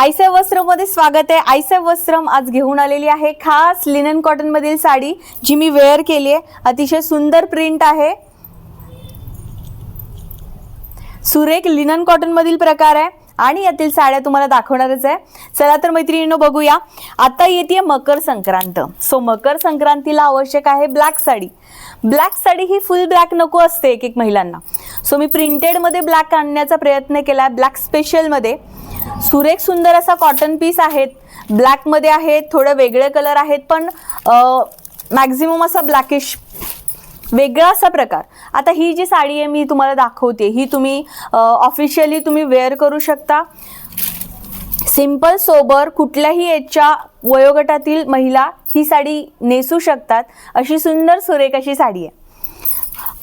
आयसेफ वस्त्रमध्ये स्वागत आहे. आयसेफ वस्त्रम आज घेऊन आलेली आहे. खास लिनन कॉटनमधील साडी जी मी वेअर केली आहे. अतिशय सुंदर प्रिंट आहे. सुरेख लिनन कॉटनमधील प्रकार आहे. आणि यातील साड्या तुम्हाला दाखवणारच आहे. चला तर मैत्रिणींनो बघूया. आता येते मकर संक्रांत. सो मकर संक्रांतीला आवश्यक आहे ब्लॅक साडी. ब्लॅक साडी ही फुल ब्लॅक नको असते एक एक महिलांना. सो मी प्रिंटेडमध्ये ब्लॅक आणण्याचा प्रयत्न केला आहे ब्लॅक स्पेशलमध्ये सुरेख सुंदर असा कॉटन पीस आहेत. ब्लॅकमध्ये आहेत थोडं वेगळे कलर आहेत पण मॅक्झिमम असा ब्लॅकिश वेगळा असा प्रकार. आता ही जी साडी आहे मी तुम्हाला दाखवते. ही तुम्ही ऑफिशियली तुम्ही वेअर करू शकता. सिंपल सोबर कुठल्याही एजच्या वयोगटातील महिला ही साडी नेसू शकतात. अशी सुंदर सुरेख अशी साडी आहे.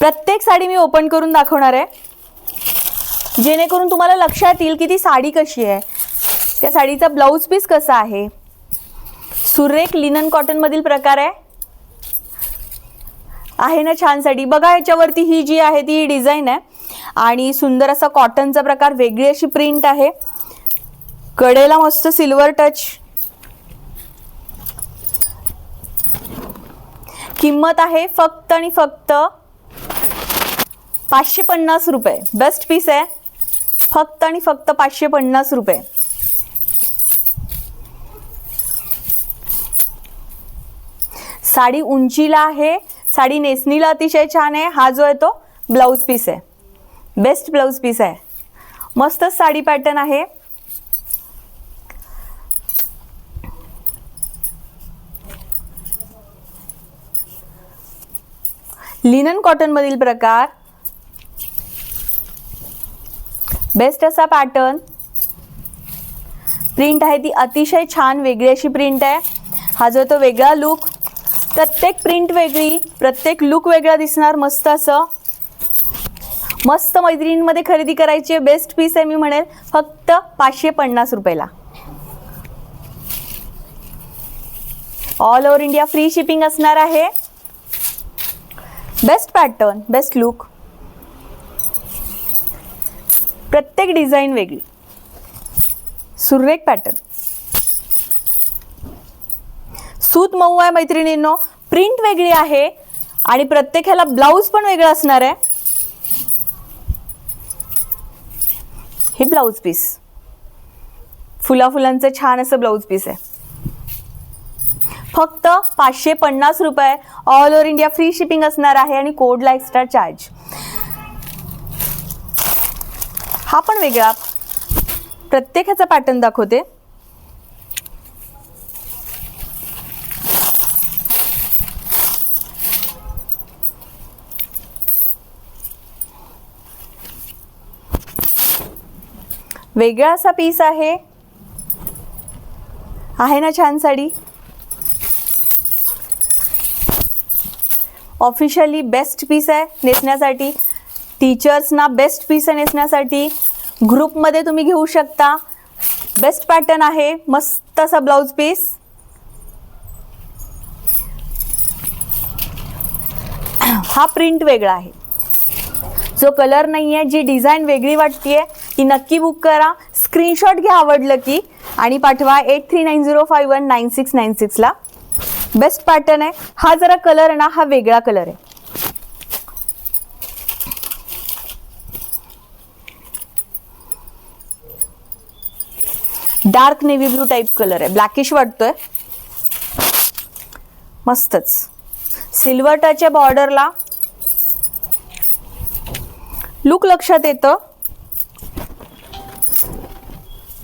प्रत्येक साडी मी ओपन करून दाखवणार आहे. जेणेकरून तुम्हाला लक्षात येईल की ती साडी कशी आहे. त्या साडीचा ब्लाऊज पीस कसा आहे. सुरेख लिनन कॉटनमधील प्रकार आहे. आहे ना छान साडी. बघा याच्यावरती ही जी आहे ती डिझाईन आहे. आणि सुंदर असा कॉटनचा प्रकार वेगळी अशी प्रिंट आहे. कडेला मस्त सिल्वर टच. किंमत आहे फक्त आणि फक्त पाचशे पन्नास रुपये. बेस्ट पीस आहे. फक्त आणि फक्त पाचशे पन्नास रुपये. साडी उंचीला आहे साडी नेसणीला अतिशय छान आहे. हा जो आहे तो ब्लाऊज पीस आहे. बेस्ट ब्लाऊज पीस आहे. मस्तच साडी पॅटर्न आहे. लिनन कॉटनमधील प्रकार बेस्ट असा पॅटर्न प्रिंट आहे ती अतिशय छान वेगळी अशी प्रिंट आहे. हा जो तो वेगळा लुक प्रत्येक प्रिंट वेगळी प्रत्येक लुक वेगळा दिसणार मस्त असं. मस्त मैत्रिणींमध्ये खरेदी करायची आहे. बेस्ट पीस आहे मी म्हणेल. फक्त पाचशे पन्नास रुपयाला. All over India free shipping असणार आहे. बेस्ट पॅटर्न बेस्ट लुक प्रत्येक डिझाईन वेगळी. सुरेख पॅटर्न. सूत मऊ आहे मैत्रिणींनो. प्रिंट वेगळी आहे आणि प्रत्येक ह्याला ब्लाऊज पण वेगळा असणार आहे. हे ब्लाऊज पीस. फुला फुलांचं छान असं ब्लाऊज पीस आहे. फक्त पाचशे पन्नास रुपये. All over India free shipping असणार आहे आणि कोडला एक्स्ट्रा चार्ज. हा पण वेगळा. प्रत्येक ह्याचा पॅटर्न दाखवते. वेगळा असा पीस आहे. आहे ना छान साडी? ऑफिशियली बेस्ट पीस आहे नेसण्यासाठी. टीचर्सना बेस्ट पीस नेसण्यासाठी ग्रुपमध्ये तुम्ही घेऊ शकता. बेस्ट पॅटर्न आहे मस्त असा ब्लाऊज पीस हा प्रिंट वेगळा आहे. जो कलर नाही आहे जी डिझाईन वेगळी वाटते ती नक्की बुक करा. स्क्रीनशॉट घ्या आवडलं की आणि पाठवा eight three nine zero five one nine six nine सिक्सला best pattern आहे. हा जरा कलर ना हा वेगळा कलर आहे. Dark navy blue type colour आहे. ब्लॅकिश वाटतोय. मस्तच. सिल्वर टच आहे बॉर्डरला लुक लक्षात येतं.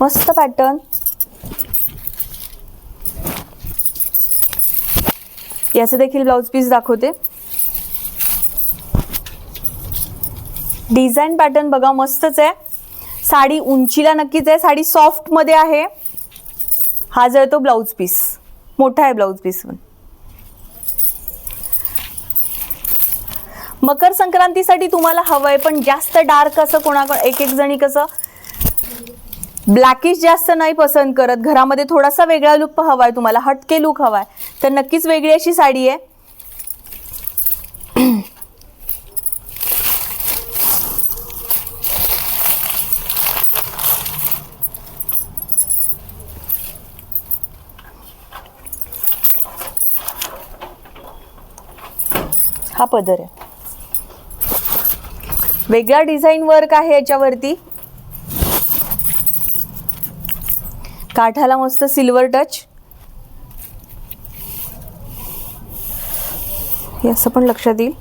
मस्त पॅटर्न. याचं देखील ब्लाऊज पीस दाखवते. डिझाईन पॅटर्न बघा मस्तच आहे. साडी उंचीला नक्कीच आहे. साडी सॉफ्टमध्ये आहे. हा जो आहे तो ब्लाऊज पीस मोठा आहे ब्लाऊज पीस पण. मकर संक्रांतीसाठी तुम्हाला हवंय पण जास्त डार्क असं कोणाकडे एक एक जणी कसं ब्लॅकिश जास्त नाही पसंत करत. घरामध्ये थोडासा वेगळा लुक हवाय तुम्हाला हटके लुक हवाय. तर नक्कीच वेगळी अशी साडी आहे. हा पदर आहे. वेगळा डिझाईन वर्क आहे याच्यावरती. काठाला मस्त सिल्वर टच हे असं पण लक्षात येईल.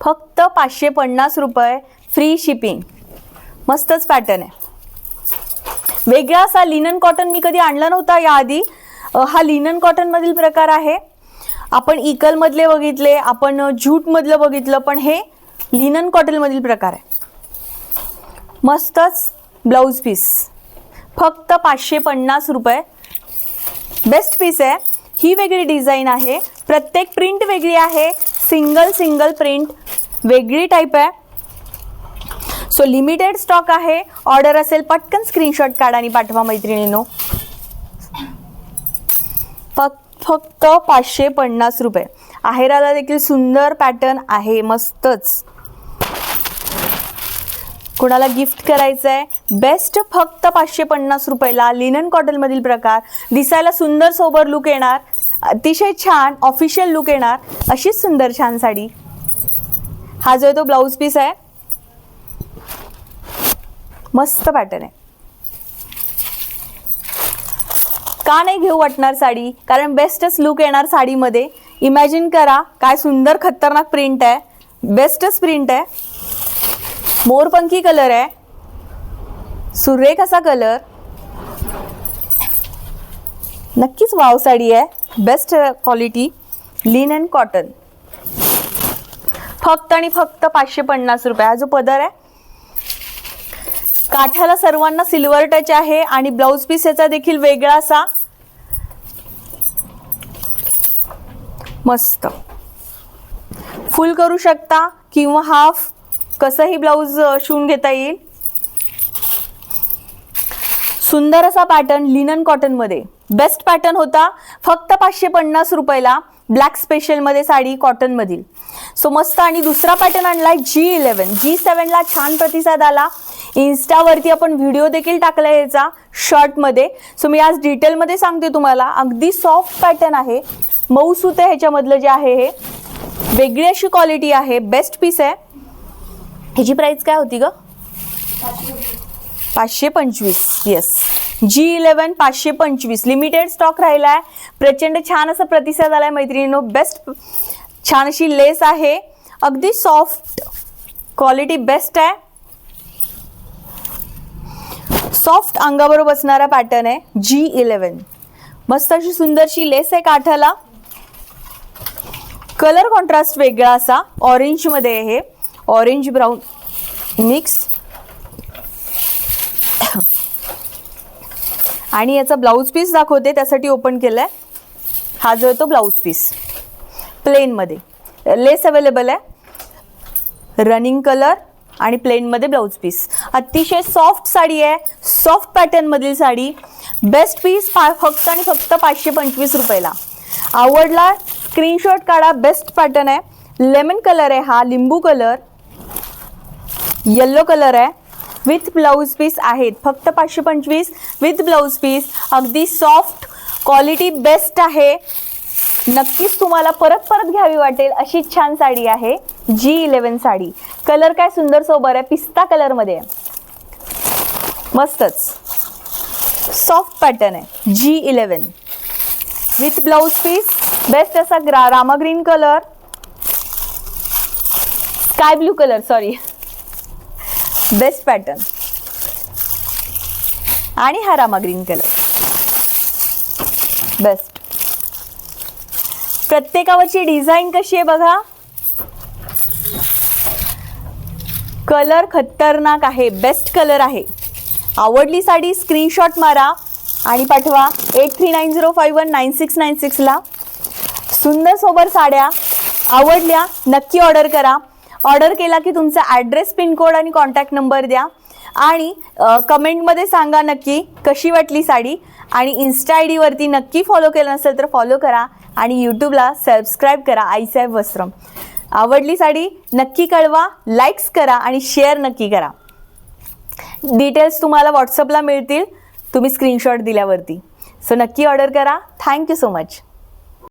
फक्त पाचशे पन्नास रुपये फ्री शिपिंग मस्तच पॅटर्न आहे. वेगळा असा लिनन कॉटन मी कधी आणला नव्हता याआधी. हा लिनन कॉटनमधील प्रकार आहे. आपण इकलमधले बघितले आपण ज्यूटमधलं बघितलं पण हे लिनन कॉटनमधील प्रकार आहे. मस्तच ब्लाऊज पीस फक्त पाचशे पन्नास रुपये. बेस्ट पीस आहे. ही वेगळी डिझाईन आहे. प्रत्येक प्रिंट वेगळी आहे. सिंगल सिंगल प्रिंट वेगळी टाईप आहे. सो लिमिटेड स्टॉक आहे. ऑर्डर असेल पटकन स्क्रीनशॉट काढा आणि पाठवा मैत्रिणीनो. फक्त फक्त पाचशे पन्नास रुपये. आहेराला देखील सुंदर पॅटर्न आहे मस्तच. कुणाला गिफ्ट करायचं आहे बेस्ट फक्त पाचशे पन्नास रुपयाला लिनन कॉटनमधील प्रकार. दिसायला सुंदर सोबर लुक येणार. अतिशय छान ऑफिशियल लुक येणार. अशीच सुंदर छान साडी. हा जो आहे तो ब्लाऊज पीस आहे. मस्त पॅटर्न आहे. का नाही घेऊ वाटणार साडी? कारण बेस्टच लुक येणार साडीमध्ये. इमॅजिन करा काय सुंदर खतरनाक प्रिंट आहे. बेस्टच प्रिंट आहे. मोरपंखी कलर आहे. सुरेख असा कलर नक्कीच वाव साडी आहे. Best quality linen and cotton फक्त आणि फक्त पाचशे पन्नास रुपये. हा जो पदर आहे काठाला सर्वांना सिल्वर टच आहे आणि ब्लाऊज पीस याचा देखील वेगळा असा. मस्त. फुल करू शकता किंवा हाफ कसंही ब्लाऊज शिवून घेता येईल. सुंदर असा पॅटर्न लिनन कॉटनमध्ये बेस्ट पॅटर्न होता फक्त पाचशे पन्नास रुपयाला ब्लॅक स्पेशलमध्ये साडी कॉटनमधील सो मस्त. आणि दुसरा पॅटर्न आणलाय जी इलेवन जी सेवनला छान प्रतिसाद आला. इन्स्टावरती आपण व्हिडिओ देखील टाकला याचा शर्टमध्ये. सो मी आज डिटेलमध्ये सांगते तुम्हाला. अगदी सॉफ्ट पॅटर्न आहे. मऊ सुत आहे ह्याच्यामधलं जे आहे हे. वेगळी अशी क्वालिटी आहे. बेस्ट पीस आहे. ह्याची प्राईस काय होती ग? पाचशे पंचवीस. येस जी इलेवन पाचशे पंचवीस. लिमिटेड स्टॉक राहिला आहे प्रचंड छान असा प्रतिसाद आला आहे मैत्रिणीनो. बेस्ट छान अशी लेस आहे. अगदी सॉफ्ट क्वालिटी बेस्ट आहे. सॉफ्ट अंगाबरोबर बसणारा पॅटर्न आहे जी इलेवन मस्त अशी सुंदरशी लेस आहे काठाला. कलर कॉन्ट्रास्ट वेगळा असा. ऑरेंजमध्ये आहे. हे ऑरेंज ब्राऊन मिक्स आणि याचा ब्लाऊज पीस दाखवते त्यासाठी ओपन केलाय. हा जो आहे तो ब्लाऊज पीस प्लेनमध्ये लेस अवेलेबल आहे. रनिंग कलर आणि प्लेनमध्ये ब्लाऊज पीस अतिशय सॉफ्ट साडी आहे. सॉफ्ट पॅटर्नमधील साडी. बेस्ट पीस पा फक्त आणि फक्त पाचशे पंचवीस रुपयाला. आवडला स्क्रीनशॉट काढा बेस्ट पॅटर्न आहे. लेमन कलर आहे हा लिंबू कलर येल्लो कलर आहे. विथ ब्लाऊज पीस आहेत. फक्त पाचशे पंचवीस. विथ ब्लाऊज पीस अगदी सॉफ्ट क्वालिटी बेस्ट आहे. नक्कीच तुम्हाला परत परत घ्यावी वाटेल अशी छान साडी आहे जी इलेवन साडी. कलर काय सुंदर सोबर आहे पिस्ता कलरमध्ये मस्तच. सॉफ्ट पॅटर्न आहे G eleven with blouse piece best असा ग्रा Rama green colour sky blue colour sorry best pattern आणि हा रामा ग्रीन कलर बेस्ट प्रत्येकावरची डिझाईन कशी आहे बघा? कलर खतरनाक आहे बेस्ट कलर आहे. आवडली साडी स्क्रीनशॉट मारा आणि पाठवा eight three nine zero five one nine six nine सिक्सला सुंदर सोबर साड्या आवडल्या नक्की ऑर्डर करा. ऑर्डर केला की तुमचा ॲड्रेस पिनकोड आणि कॉन्टॅक्ट नंबर द्या. आणि कमेंटमध्ये सांगा नक्की कशी वाटली साडी. आणि इन्स्टा आय डीवरती नक्की फॉलो केलं नसेल तर फॉलो करा. आणि यूट्यूबला सबस्क्राईब करा आईसाहेब वस्त्रम. आवडली साडी नक्की कळवा लाईक्स करा आणि शेअर नक्की करा. डिटेल्स तुम्हाला व्हॉट्सअपला मिळतील. तुम्ही स्क्रीनशॉट दिल्यावरती. सो नक्की ऑर्डर करा. Thank you so much